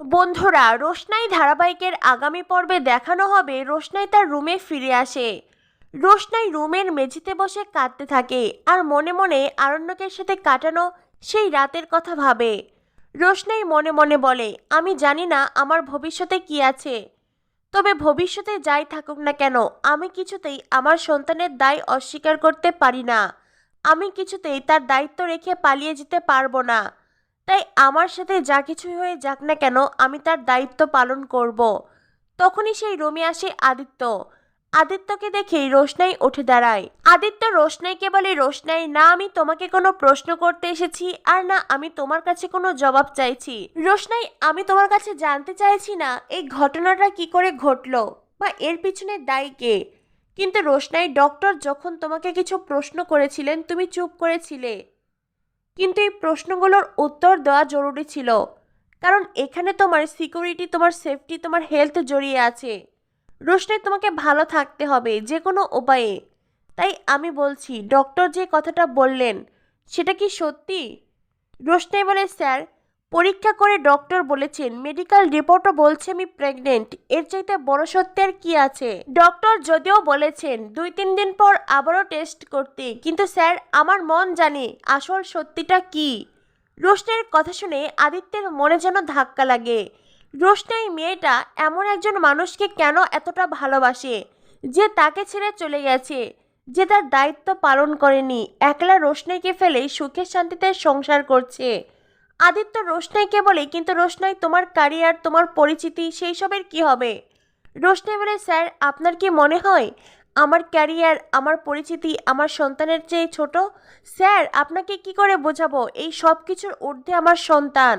বন্ধুরা, রোশনাই ধারাবাহিকের আগামী পর্বে দেখানো হবে রোশনাই তার রুমে ফিরে আসে। রোশনাই রুমের মেঝেতে বসে কাঁদতে থাকে আর মনে মনে আরণ্যকের সাথে কাটানো সেই রাতের কথা ভাবে। রোশনাই মনে মনে বলে, আমি জানি না আমার ভবিষ্যতে কি আছে। তবে ভবিষ্যতে যাই থাকুক না কেন, আমি কিছুতেই আমার সন্তানের দায় অস্বীকার করতে পারি না। আমি কিছুতেই তার দায়িত্ব রেখে পালিয়ে যেতে পারব না। তাই আমার সাথে যা কিছুই হয়ে যাক না কেন, আমি তার দায়িত্ব পালন করব। তখনই সেই রুমে আসে আদিত্য। আদিত্যকে দেখেই রোশনাই উঠে দাঁড়ায়। আদিত্য রোশনাইকে বলে, রোশনাই, না আমি তোমাকে কোনো প্রশ্ন করতে এসেছি আর না আমি তোমার কাছে কোনো জবাব চাইছি। রোশনাই, আমি তোমার কাছে জানতে চাইছি না, এই ঘটনাটা কি করে ঘটলো বা এর পিছনে দায়ী কে? কিন্তু রোশনাই, ডক্টর, যখন তোমাকে কিছু প্রশ্ন করেছিলেন, তুমি চুপ করেছিলে। কিন্তু এই প্রশ্নগুলোর উত্তর দেওয়া জরুরি ছিল। কারণ এখানে তোমার সিকিউরিটি তোমার সেফটি তোমার হেলথ জড়িয়ে আছে। রোশনে তোমাকে ভালো থাকতে হবে যে কোনো উপায়ে। তাই আমি বলছি ডক্টর যে কথাটা বললেন, সেটা কি সত্যি? রোশনে বলে, স্যার পরীক্ষা করে ডক্টর বলেছেন, মেডিকেল রিপোর্টও বলছে আমি প্রেগনেন্ট এর চাইতে বড় সত্যের কি আছে? ডক্টর যদিও বলেছেন, দুই তিন দিন পর আবারও টেস্ট করতে, কিন্তু স্যার, আমার মন জানে আসল সত্যিটা কি। রোশনের কথা শুনে আদিত্যের মনে যেন ধাক্কা লাগে। রোশনা, এই মেয়েটা এমন একজন মানুষকে কেন এতটা ভালোবাসে যে তাকে ছেড়ে চলে গেছে, যে তার দায়িত্ব পালন করেনি? একলা রোশনাইকে ফেলে সুখের শান্তিতে সংসার করছে। আদিত্য রোশনাইকে বলে, কিন্তু রোশনাই, তোমার ক্যারিয়ার তোমার পরিচিতি, সেই সবের কি হবে? রোশনাই বলে, স্যার, আপনার কি মনে হয় আমার ক্যারিয়ার আমার পরিচিতি, আমার সন্তানের চেয়ে ছোট? স্যার, আপনাকে কি করে বোঝাবো? এই সব কিছুর ঊর্ধ্বে আমার সন্তান।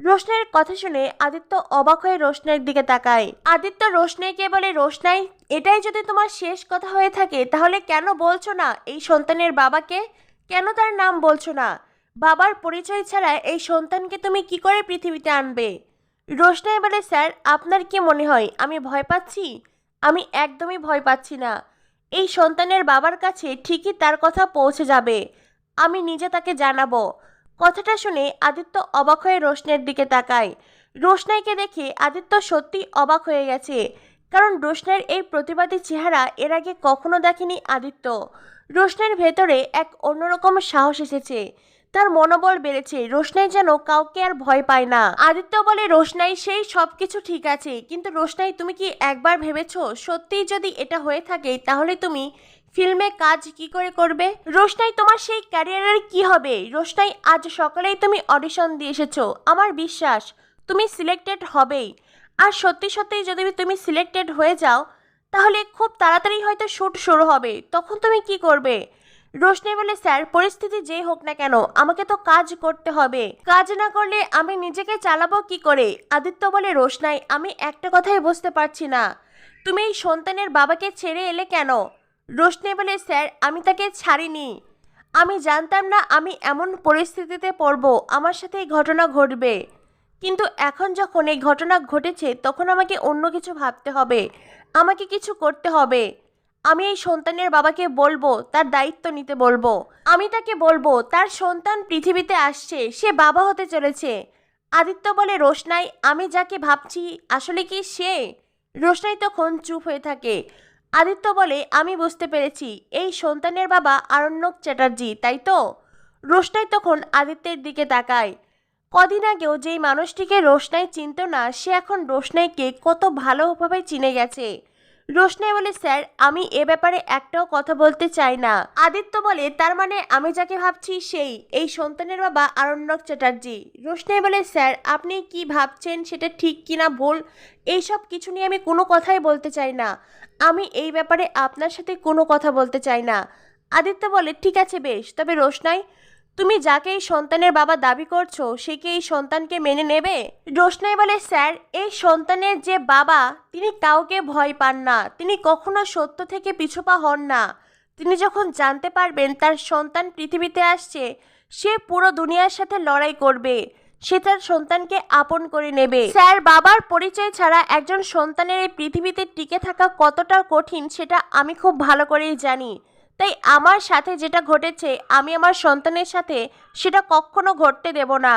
রোশনাইয়ের কথা শুনে আদিত্য অবাক হয়ে রোশনাইয়ের দিকে তাকায়। আদিত্য রোশনাইকে বলে, রোশনাই, এটাই যদি তোমার শেষ কথা হয়ে থাকে, তাহলে কেন বলছো না এই সন্তানের বাবাকে? কেন তার নাম বলছো না? বাবার পরিচয় ছাড়া এই সন্তানকে তুমি কি করে পৃথিবীতে আনবে? রোশনাই বলে স্যার, আপনার কি মনে হয়? আমি ভয় পাচ্ছি? আমি একদমই ভয় পাচ্ছি না। এই সন্তানের বাবার কাছে ঠিকই তার কথা পৌঁছে যাবে। আমি নিজে তাকে জানাব। কথাটা শুনে আদিত্য অবাক হয়ে রোশনের দিকে তাকায়। রোশনাইকে দেখে আদিত্য সত্যি অবাক হয়ে গেছে, কারণ রোশনের এই প্রতিবাদী চেহারা এর আগে কখনো দেখেনি আদিত্য। রোশনের ভেতরে এক অন্যরকম সাহস এসেছে। তার মনোবল বেড়েছে। রোশনাই যেন কাউকে আর ভয় পায় না। আদিত্য বলে, রোশনাই, সেই সব কিছু ঠিক আছে, কিন্তু রোশনাই, তুমি কি একবার ভেবেছো সত্যিই যদি এটা হয়ে থাকে, তাহলে তুমি ফিল্মে কাজ কি করে করবে? রোশনাই, তোমার সেই ক্যারিয়ারের কি হবে? রোশনাই, আজ সকালেই তুমি অডিশন দিয়ে এসেছ, আমার বিশ্বাস, তুমি সিলেক্টেড হবেই। আর সত্যি সত্যি যদি তুমি সিলেক্টেড হয়ে যাও, তাহলে খুব তাড়াতাড়ি হয়তো শ্যুট শুরু হবে, তখন তুমি কি করবে? রোশনাই বলে, স্যার, পরিস্থিতি যেই হোক না কেন, আমাকে তো কাজ করতে হবে। কাজ না করলে আমি নিজেকে চালাবো কি করে? আদিত্য বলে, রোশনাই, আমি একটা কথাই বুঝতে পারছি না। তুমি এই সন্তানের বাবাকে ছেড়ে এলে কেন? রোশনি বলে, স্যার, আমি তাকে ছাড়িনি। আমি জানতাম না আমি এমন পরিস্থিতিতে পড়ব, আমার সাথে এই ঘটনা ঘটবে। কিন্তু এখন যখন এই ঘটনা ঘটেছে, তখন আমাকে অন্য কিছু ভাবতে হবে। আমাকে কিছু করতে হবে। আমি এই সন্তানের বাবাকে বলব, তার দায়িত্ব নিতে বলব। আমি তাকে বলব, তার সন্তান পৃথিবীতে আসছে, সে বাবা হতে চলেছে। আদিত্য বলে, রোশনাই, আমি যাকে ভাবছি, আসলে কি সে? রোশনাই তখন চুপ হয়ে থাকে। আদিত্য বলে, আমি বুঝতে পেরেছি, এই সন্তানের বাবা আরণ্যক চ্যাটার্জি, তাই তো? রোশনাই তখন আদিত্যের দিকে তাকায়। কদিন আগেও যেই মানুষটিকে রোশনাই চিনত না, সে এখন রোশনাইকে কত ভালোভাবে চিনে গেছে। রোশনাই বলে, স্যার, আমি এ ব্যাপারে একটাও কথা বলতে চাই না। আদিত্য বলে, তার মানে আমি যাকে ভাবছি সেই, এই সন্তানের বাবা আরণ্যক চ্যাটার্জি। রোশনাই বলে, স্যার, আপনি কি ভাবছেন সেটা ঠিক কিনা ভুল? এইসব কিছু নিয়ে আমি কোনো কথাই বলতে চাই না। আমি এই ব্যাপারে আপনার সাথে কোনো কথা বলতে চাই না। আদিত্য বলে, ঠিক আছে বেশ, তবে রোশনাই তুমি যাকে এই সন্তানের বাবা দাবি করছ, সে কি এই সন্তানকে মেনে নেবে? রোশনাই বলে, স্যার, এই সন্তানের যে বাবা, তিনি কাউকে ভয় পান না। তিনি কখনো সত্য থেকে পিছুপা হন না। তিনি যখন জানতে পারবেন তার সন্তান পৃথিবীতে আসছে, সে পুরো দুনিয়ার সাথে লড়াই করবে। সে তার সন্তানকে আপন করে নেবে। স্যার, বাবার পরিচয় ছাড়া একজন সন্তানের এই পৃথিবীতে টিকে থাকা কতটা কঠিন, সেটা আমি খুব ভালো করেই জানি। তাই আমার সাথে যেটা ঘটেছে আমি আমার সন্তানের সাথে সেটা কখনো ঘটতে দেব না।